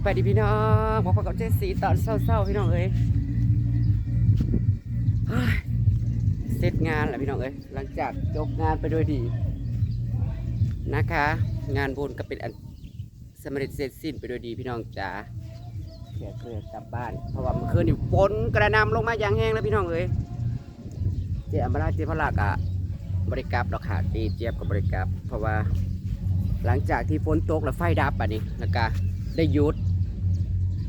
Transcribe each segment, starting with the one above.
สบายดีพี่น้องพบกับเจสสีตอนเศร้าๆพี่น้องเอ้ยเสร็จงานแล้วพี่น้องเอ้ยหลังจากจบงานไปด้วยดีนะคะ งานบุญก็เป็นอันสำเร็จเสร็จสิ้นไปด้วยดีพี่น้องจ๋าแขกเรือกลับบ้านเพราะว่าเมื่อคืนนี่ฝนกระหนำลงมาอย่างแห้งแล้วพี่น้องเอ้ยเจอมราเจพระลากอะบริกรับดอกขาดดีเจี๊ยบกับบริกรับ เพราะว่าหลังจากที่ฝนตกแล้วไฟดับอะนี่แล้วก็ได้หยุด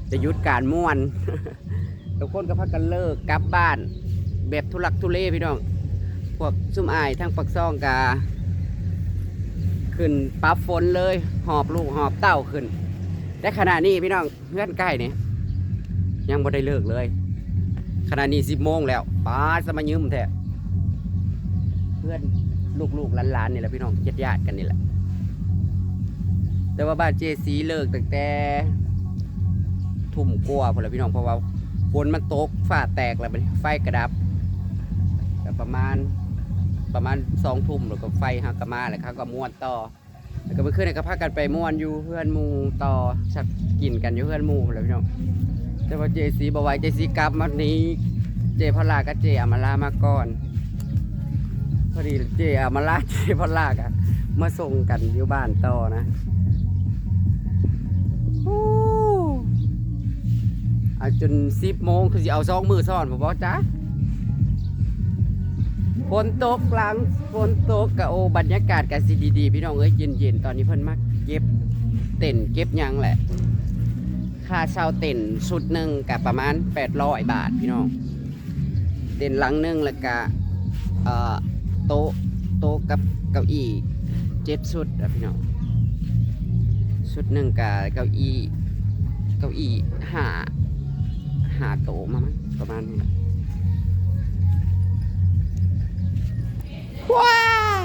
ได้หยุดการม่วนทุกคนก็พักกันเลิกกลับบ้าน แบบทุลักทุเลพี่น้อง พวกซุ่มอายทั้งปักซ่องกาขึ้นปั๊บฝนเลย หอบลูกหอบเต้าขึ้นแต่ขณะนี้พี่น้องเพื่อนใกล้นี่ยังบ่ได้เลิกเลยขณะนี้สิบโมงแล้วป้าสมายืมแท้เพื่อนลูกๆหลานๆนี่แหละพี่น้องญาติๆกันนี่แหละแต่ว่าบ้านเจสีเลิกตั้งแต่ ทุ่มกว่าพอแล้วพี่น้องเพราะว่าฝนมันตกฝ้าแตกแล้วบันไฟกระดับประมาณประมาณสองทุ่มแล้วก็ไฟหักกระมาแล้วเขาก็ม้วนต่อแล้วก็ไปขึ้นก็พากันไปม้วนอยู่เพื่อนมูต่อชักกินกันอยู่เพื่อนมูพอแล้วพี่น้องแต่ว่าเจสีบว่าเจสีกลับมานี้เจพลากับเจอามาลามาก่อนพอดีเจอามาลาเจพลากะมาส่งกันอยู่บ้านต่อนะ อาจนสิบโมงคือสิเอาสองมือซ่อนผมบอกจ้าฝนตกหลังฝนตกกะโอบรรยากาศกะสิดีๆพี่น้องเอ้ยเย็นๆตอนนี้เพิ่นมากเก็บเต็นเก็บยังแหละ ค่าเช่าเต็นชุดหนึ่งกะประมาณ800บาทพี่น้องเต็นหลังหนึ่งแล้วก็เอ่อโต๊ะโต๊ะกับเก้าอี้เจ็ดชุดอะพี่น้องชุดหนึ่งกับเก้าอี้เก้าอี้ห้า หาโตมามั้งประมาณนี้แหละว้าว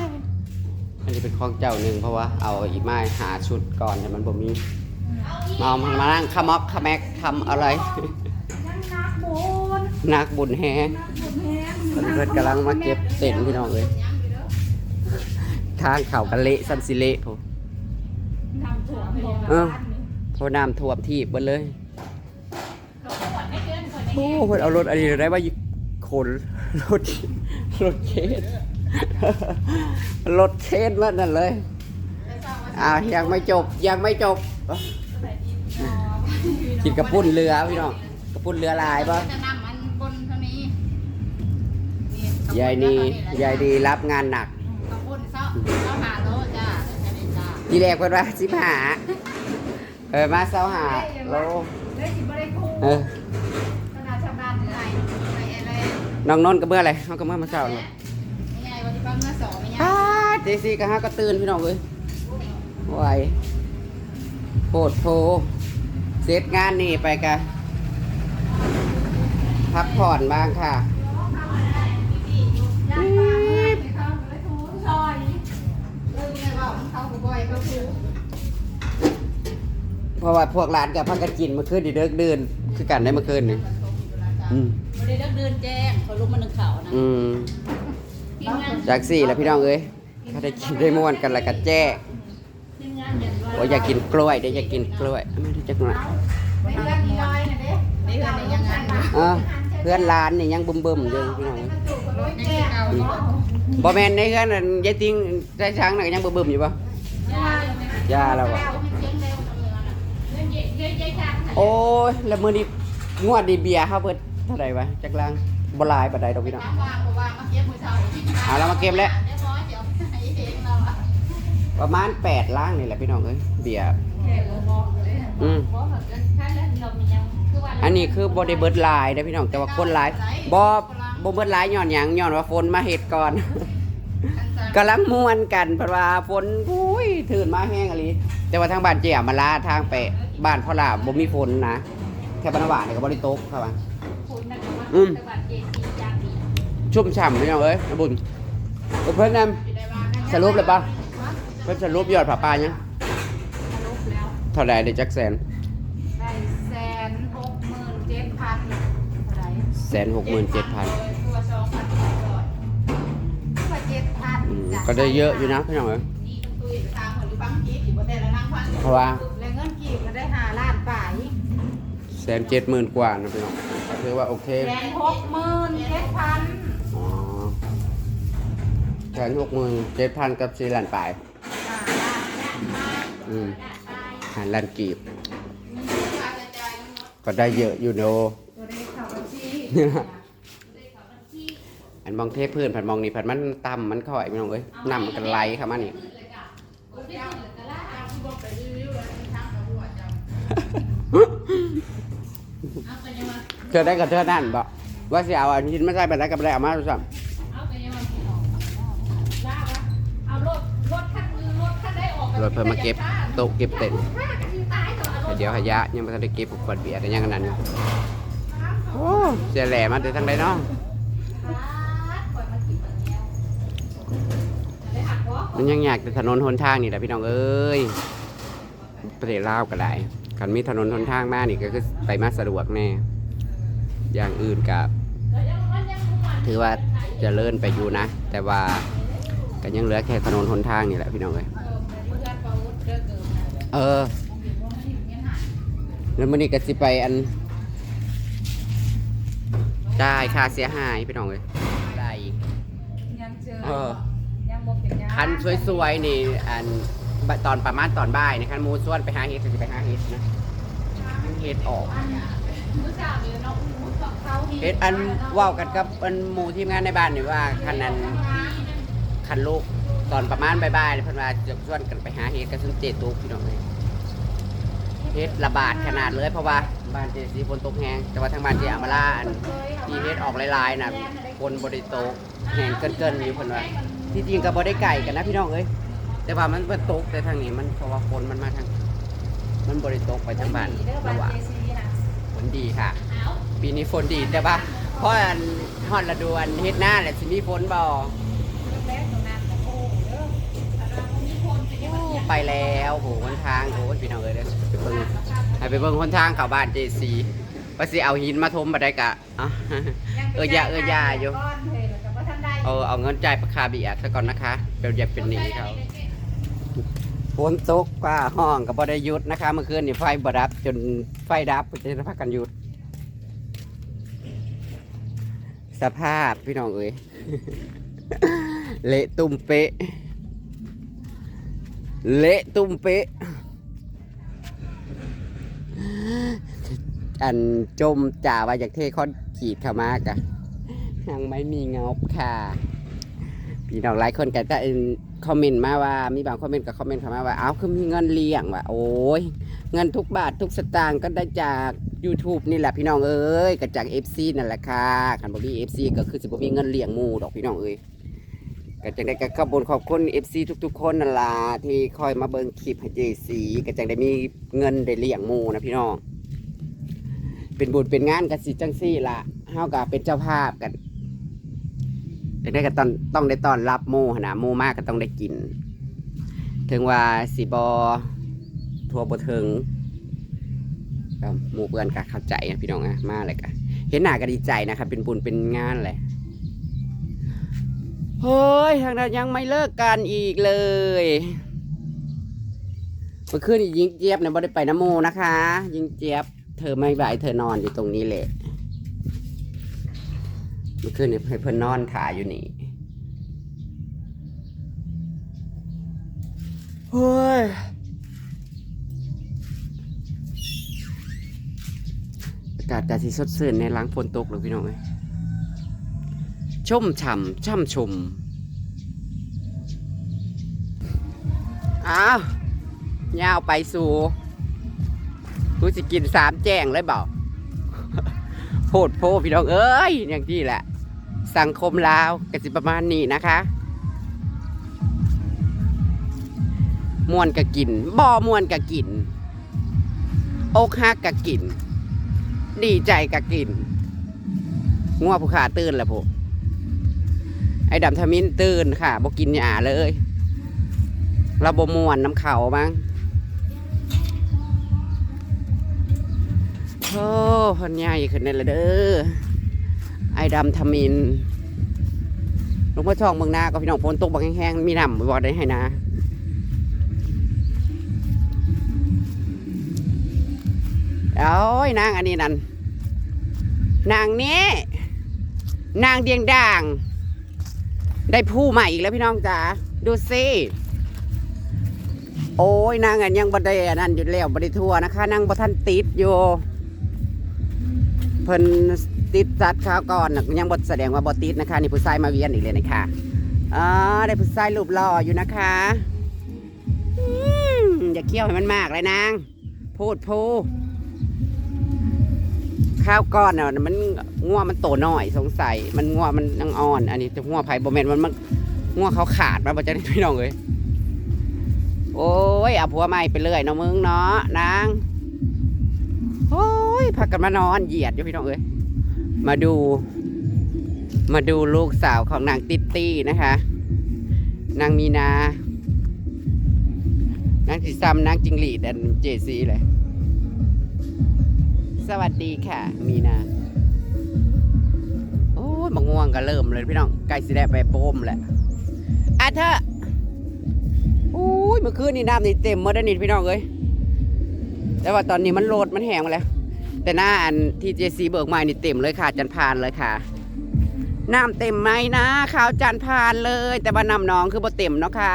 อันนี้เป็นของเจ้าหนึ่งเพราะว่าเอาอีไม้หาชุดก่อนแต่มันบ่มีมาเอามานั่งขม็อกขแมกทำอะไรยังนักบุญนักบุญแฮบุญแห้งเพื่อนๆกำลังมาเก็บเต็นท์พี่น้องเลยทางเขากันเละสันสิเละโถทำถั่วพยาเออบาลนี่เพราะน้ำท่วมที่เบิดเลย โอ้เพิ่นเอารถอันนี้ได้ว่าขนรถรถเคสรถเคสมานั่นเลยอ้าวยังไม่จบยังไม่จบกินกระปุ้นเรือพี่น้องกระปุ้นเรือลายป่ะยายดียายดีรับงานหนักขอบคุณเศร้าเศร้าหาโลจ้าแค่นี้จ้าทีแรกเพิ่นว่าสิบหาเออมาเศร้าหาโลได้สิบ่ได้คู่เออ น้องนนท์ก็เมื่อไรเขาก็เมื่อมาเศร้าเนาะไม่ไงวันที่ป้าเมื่อสองไม่ไงป้าดเจซี่ก็ฮะก็ตื่นพี่น้องเลยไหวโพดโพเสร็จงานนี่ไปกะพักผ่อนบ้างค่ะย่างปลาเมื่อยไปเข้าไปทูซอยเรื่องไม่บอกเขาผู้บ่อยเขาคือเพราะว่าพวกร้านกับพักกันกินเมื่อคืนดีเดิกเดินคือกันได้เมื่อคืนนี่อืม ไม่ได้เดินแจ้งเขาลุกมาหนึ่งเขานะอืมทีมงานจากสี่แล้วพี่น้องเอ้ยถ้าได้กินได้ม่วนกันแล้วก็แจ้ทีมงานเย็นด้วยว่าอยากกินกล้วยเดี๋ยวอยากกินกล้วยไม่ได้จักหน่อยไม่เลื่อนน้อยนะเด้ไม่เคยในยังไงเออเพื่อนร้านนี่ยังบึมบึมๆอยู่พี่น้องเอ้ยรถยังแก่เก่าอยู่บ่แม่นในเฮือนนั่นยายติงใจช้างน่ะก็ยังบึมๆอยู่ปะย่าแล้วบ่เล่นเย็นเย็นเย็นจังโอ้ยแล้วมื้อนี้งวดดีเบียร์เฮาเบิด เท่าใดวะจักลังบ่หลายปานใดดอกพี่น้องวางวางวางมาเก็บมือเช้าเอาแล้วมาเก็บแล้วเรียบร้อยเดี๋ยวให้เองเราอะประมาณ8ล้างนี่แหละพี่น้องเอ้ยเบียร์แก่เลยบอกเลยอืมบอกแบบกันถ้าเล่นเรามียังคือว่าอันนี้คือบ่ได้เบิดหลายเด้อพี่น้องแต่ว่าคนหลายบ่บ่เบิดหลายย้อนหยังย้อนว่าฝนมาเฮ็ดก่อนกำลังม่วนกันเพราะว่าฝนอุ้ยถืนมาแห้งอะลีแต่ว่าทางบ้านเจียมาลาทางไปบ้านพ่อลาบ่มีฝนนะแค่บ้านนาวานี่ก็บ่ได้ตกครับว่าคุณนะครับว่า อืมจังหวัดเจซีจางดีชุ่มฉ่ำพี่น้องเอ้ยนะบุญเออเพิ่นนำสรุปเลยปะเพิ่นสรุปยอดผาป่ายังสรุปแล้วเท่าใดได้จักแสนได้แสนหกหมื่นเจ็ดพันเท่าไหร่แสนหกหมื่นเจ็ดพันตัวสองพันสี่ร้อยตัวเจ็ดพันอืมก็ได้เยอะอยู่นะพี่น้องเอ้ยนี่ต้องตุยไปทางเหมือนอยู่บางทีอยู่บนแต่ละนั่งฟังเพราะว่า แล้วเงินกีบมันได้หาล้านป่าย แสนเจ็ดหมื่นกว่านะพี่น้องถือว่าโอเคแสนหกหมื่นเจ็ดพันอ๋อแสนหกหมื่นเจ็ดพันกับสี่ล้านปลายอ่าอืมหันล้านกีบค่าใช้จ่ายทั้งหมดก็ได้เยอะอยู่โนตัวเลขเข้าบัญชีอันมองเทพพื้นผันมองนี่ผันมันต่ำมันค่อยพี่น้องเอ้ยน้ำมันก็ไหลเข้ามานี่โอ้ย เจ้าเจ้าผู้บอกไปรีวิวแล้วมีทางกับผู้ว่าเจ้าเอาไปยังไงเธอได้กับเธอนั่นบอกว่าสิเอาอันหินมาใส่ไปได้กับได้เอามาดูซ้เอาไปยังไงพี่น้องว่าวะเอารถรถคันรถคันได้ออกำรถเพิ่มมาเก็บโต๊ะเก็บเต็นท์ถ้ากันที่ตายต่อเอารถเดี๋ยวขยะยังไม่ทันได้เก็บขวดเบียร์กันยังขนาดนี้โอ้เสียแหล่มาแต่ทางใดเนาะปล่อยมากินแบบนี้ได้หักวะมันยังอยากแต่ถนนหนทางนี่แหละพี่น้องเอ้ยประเทศลาวก็ได้ คันมีถนนหนทางมานี่ก็คือไปมาสะดวกแน่ อย่างอื่นกับถือว่าจะเลิ่อนไปอยู่นะ แต่ว่าก็ยังเหลือแค่ถนนหนทางนี่แหละพี่น้องเอ้ยเออเพื่อนปาวุธเด้อเกินนะเออ แล้วมื้อนี้ก็สิไปอัน ได้ค่าเสียหายพี่น้องเอ้ยได้อีกเออขันยังคันสวยๆนี่อัน ตอนประมาณตอนบ่ายนะคันหมูส่วนไปหาเห็ดก็สิไปหาเห็ดนะเห็ดออกเห็ดอันว้ากันกับอันหมู่ทีมงานในบ้านนี่ว่าคันนั้นคันลูกตอนประมาณบ่ายๆเพิ่นว่าจะส่วนกันไปหาเห็ดกันซุนเจตุกพี่น้องเอ้ยเห็ดระบาดขนาดเลยเพราะว่าบ้านเจสีฝนตกแห้งแต่ว่าทางบ้านเจอามาลาอันที่เห็ดออกลายๆนะฝนบ่ได้ตกแห้งเกินๆอยู่เพิ่นว่าที่จริงก็บ่ได้ไก่กันนะพี่น้องเอ้ย แต่ว่ามันบ่ตกแต่ทางนี้มันเพราะว่าฝนมันมาทาง มันบ่ได้ตกไปทางบ้านเด้อบ้าระนหว่างเจซีนะฝนดีค่ะ ปีนี้ฝนดีแต่ว่าเพราะอันฮอดฤดูอันเฮ็ดหน้าแหละสิมีฝนบ่แรกตรงนั้นก็โอ้เด้อไปแล้วโหหนทางโอ้ยพี่น้องเอ้ยเด้อไปเบิ่งให้ไปเบิ่งหนทางเข้าบ้าน JC ว่าสิเอาหินมาถมบ่ได้กะอะเอออย่าเอออย่าอยู่ก้อนเฮ้ยแล้วก็บ่ทันได้เอาเอาเงินจ่ายราคาเบียร์ซะก่อนนะคะเดี๋ยวอย่าเป็นหนี้เขา ฝนตกฟ้าห้องก็บ่ได้หยุดนะคะเมื่อคืนนี่ไฟบดับ จนไฟดับจะพักกันหยุด สภาพพี่น้องเอ้ย เละตุ้มเป๊ะ เละตุ้มเป๊ะ อันจมจ่าว่าอยากเทคอนขีดเขามากะยังไม่มีงบค่ะ พี่น้องหลายคนก็จะคอมเมนต์มาว่ามีบางคอมเมนต์ก็คอมเมนต์เข้ามาว่าเอ้าคือมีเงินเลี้ยงว่ะโอ้ยเงินทุกบาททุกสตางค์ก็ได้จาก YouTube นี่แหละพี่น้องเอ้ยก็จาก FC นั่นแหละค่ะคันบ่มี FC ก็คือสิบ่มีเงินเลี้ยงหมู่ดอกพี่น้องเอ้ยก็จังได้ก็ขอบคุญขอบคุณ FC ทุก ๆ คนนั่นล่ะที่คอยมาเบิ่งคลิปให้ JC ก็จังได้มีเงินได้เลี้ยงหมู่นะพี่น้อง เป็นบุญเป็นงานกันสิจังซี่ล่ะเฮาก็เป็นเจ้าภาพกัน จังได้ก็ต้องต้องได้ต้อนรับมูหนนะมูมากก็ต้องได้กิน ถึงว่าสิบอทัวบถึงก็หมู่เพื่อนก็เข้าใจนะพี่น้องนะมากเลยก็เห็นหน้าก็ดีใจนะครับ เป็นบุญเป็นงานเลยเฮ้ยทางนั้นยังไม่เลิกกันอีกเลยเมื่อคืนยิงเจี๊ยบเนี่ยไม่ได้ไปน้ำมูนะคะ ยิงเจี๊ยบเธอไม่ไหวเธอนอนอยู่ตรงนี้แหละ มื่อคืนนี้ให้เพื่อนนอนถ่ายอยู่นี่เฮ้ยอากาศกาสีสดชื่นในหล้างฝนตกเลยพี่น้องเอ้ยชุ่มฉ่ำช่ำชมอ้าวยาวไปสู่กูจะกินสามแจ้งเลยเปล่าโพดโพพี่น้องเอ้ยอย่างที่แหละ สังคมลาวก็สิประมาณนี้นะคะมวนกะกินบ่มวนกะกิน อกหักกะกิน ดีใจกะกินงัวผู้ขาตื่นแล้วพวกไอ้ดำทมินตื่นค่ะบ่กินหยาเลยเราบ่มวนน้ำเขามั้งโอ้พันใหญ่ขึ้นนั่นละเด้อ ไอ้ดำทมินลงมาช่องเมืองนาก็พี่น้องฝนตกบางแห้งๆมีน้ำบ่ได้ให้นะโอ้ยนางอันนี้นั่นนางนี้ นางเดียงด่าง ได้ผู้ใหม่อีกแล้วพี่น้องจ๋าดูสิโอ้ยนางอันยังบัได้อันนั่นอยู่แล้วบัไดทั่วนะคะนางบัทันติดอยู่เพิ่น ติดจัดข้าวก่อนน่ะยังบดแสดงว่าบติดนะคะนี่ผู้ชายมาเวียนอีกเลยนะคะอ๋อได้ผู้ชายรูปหล่ออยู่นะคะอย่าเคี่ยวให้มันมากเลยนางพูดพูข้าวก้อนน่ะมันงัวมันโตหน่อยสงสัย มันงัวมันยังอ่อน อันนี้จะงัวไผ่โบแมนมันมันงัวเขาขาดมาบ่จะได้พี่น้องเลยโอ้ยเอาผัวใหม่ไปเลยเนาะมึงเนาะนางโอ้ยพักกันมานอนเหยียดอยู่พี่น้องเอ้ย มาดู มาดูลูกสาวของนางติตตี้นะคะ นางมีนา นางสีซ้ำนางจิงหลีดอันเจซีเลย สวัสดีค่ะ มีนา โอ้ยมะง่วงก็เริ่มเลยพี่น้องใกล้สิได้ไปโปมแหละอะเธอโอ้ยเมื่อคืนนี่น้ำนี่เต็มหมดแล้วนี่พี่น้องเอ้ยแต่ว่าตอนนี้มันโลดมันแห้งแล้ว แต่หน้าอันที่เจซีเบิกใหม่นี่เต็มเลยค่ะ จันพานเลยค่ะน้ำเต็มไหมนะขาวจันพานเลย แต่ว่าน้ำน้องคือบ่เต็มเนาะค่ะ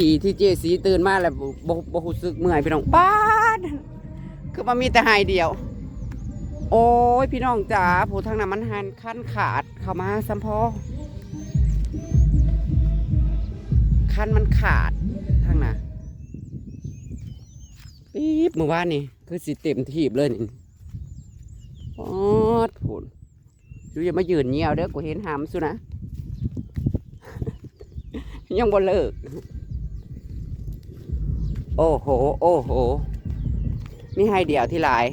ดีที่เจซีตื่นมาแล้วบ่บ่บ่รู้สึกเมื่อยพี่น้องป้าดคือมันมีแต่หายเดียว โอ้ยพี่น้องจ๋าผู้ทางนั้นมันหันขั้นขาดเข้ามาสัมพอขั้นมันขาด ปี๊บเมื่อวานนี่คือสิเต็มทีบเลยนี่ปอดผุนดูอย่ามายืนเงียวเด้อกูเห็นหามสุนะ ยังบ่เลิก โอ้โห โอ้โหนี่ให้เดี่ยวที่หลาย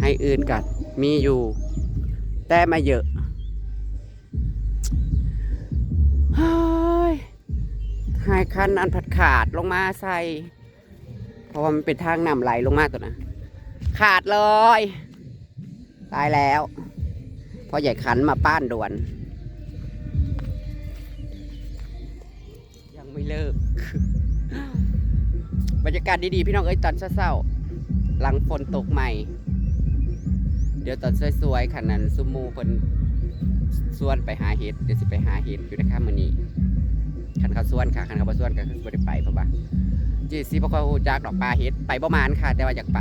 ให้อื่นกันมีอยู่ แต่มาเยอะเฮ้ยให้คันอันผัดขาดลงมาใส่ ราะว่ามันเป็นทางน้ำไหลลงมาตัวนะขาดเลยตายแล้วพอใหญ่ขันมาป้านด่วน ยังไม่เลิก บรรยากาศดีๆ พี่น้องเอ้ยตอนเศร้าๆหลังฝนตกใหม่ เดี๋ยวตอนสวยๆขนาดซุมหมูเพิ่นส่วนไปหาเห็ดเดี๋ยวสิไปหาเห็ดอยู่นะคะมื้อนี้คันเขาส่วนค่ะคันเขาบ่ส่วนก็คือบ่ได้ไปเพราะว่า จีซีบ่ค่อยฮู้จักดอกปลาเห็ดไปบ่มานค่ะ แต่ว่าอยากไป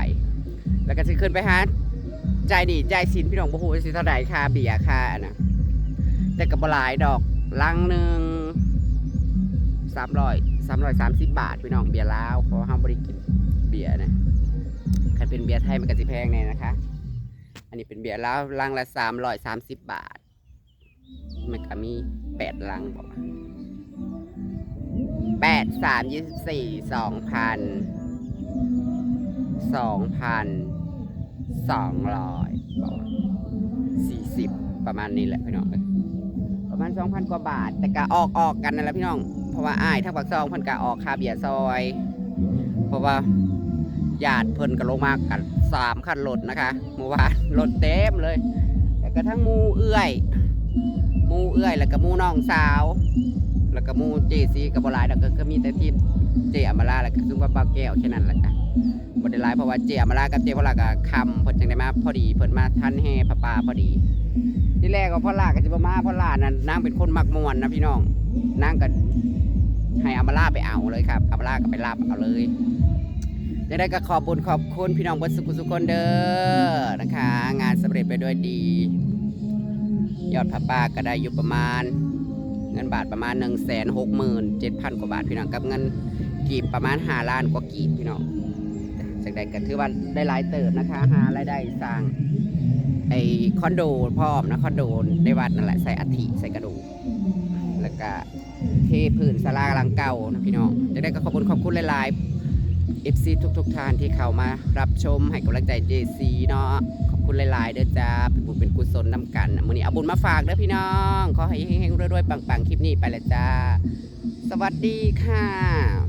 แล้วก็สิขึ้นไปหาใจายหนี่ใจสินพี่น้องบ่ฮู้สิเท่าใดค่าเบียร์ค่าอันน่ะแต่ก็บ่หลายดอกลังหนึ่ง300 330บบาทพี่น้องเบียร์ลาวเพราะว่าเฮาบ่ได้กินเบียร์นะคันเป็นเบียร์ไทยมันก็สิแพงแน่นะคะ อันนี้เป็นเบียร์แล้วลังละสามร้อยสามสิบบาทมันก็มีแปดลังบอกว่า แปดสามยี่สิบสี่สองพันสองพันสองร้อยสี่สิบประมาณนี้แหละพี่น้องประมาณสองพันกว่าบาท แต่ก็ออกออกกันนั่นแหละพี่น้อง เพราะว่าอ้ายทั้งปากซองเพิ่นก็ออกคาเบียร์ซอย เพราะว่าญาติเพิ่นก็ลงมากกันสามคันรถนะคะเมื่อวานรถเต็มเลย แต่กระทั่งมูเอื้อย มูเอื้อยแล้วก็มูน้องสาว แล้วก็มูเจซีกับบหลายแล้วก็ก็มีแต่ที่เจอมาลาแล้วก็ซุ่มกับบ้าแก้วแค่นั้นแหละจ้ะบ่ได้หลายเพราะว่าเจอมาลากับเจพลาก็คำเพิ่นจังได้มาพอดีเพิ่นมาทันแห่พระป่าพอดี ที่แรกก็พ่อลาก็สิบ่มาพ่อลานั่นนางเป็นคนมักม่วนนะพี่น้องนางก็ให้อามาลาไปเอาเลยครับอามาลาก็ไปรับเอาเลยจะได้ก็ขอบบุญขอบคุณพี่น้องบนสุขสุคนเด้อนะคะ งานสำเร็จไปด้วยดี ยอดผ้าป่าก็ได้อยู่ประมาณ เงินบาทประมาณ1นึ่งแสนหกหมื่นเจ็ดพันกว่าบาทพี่น้องกับเงินกีบประมาณห้าล้านกว่ากีบพี่น้องจากใดก็ถือว่าได้หลายเติบนะคะหารายได้สร้างไอคอนโดพร้อมนะคอนโดในวัดนั่นแหละใส่อัฐิใส่กระดูกแล้วก็เทพื้นศาลาหลังเก่านะพี่น้องจะได้ก็ขอบคุณขอบคุณหลายๆ FC ทุกๆท่านที่เข้ามารับชมให้กำลังใจ JC เนาะ คุณหลายๆเด้อจ้าเป็นบุญเป็นกุศลนำกันมื้อนี้เอาบุญมาฝากเด้อพี่น้องขอให้เฮงๆรวยๆปังๆคลิปนี้ไปเละจ้า สวัสดีค่ะ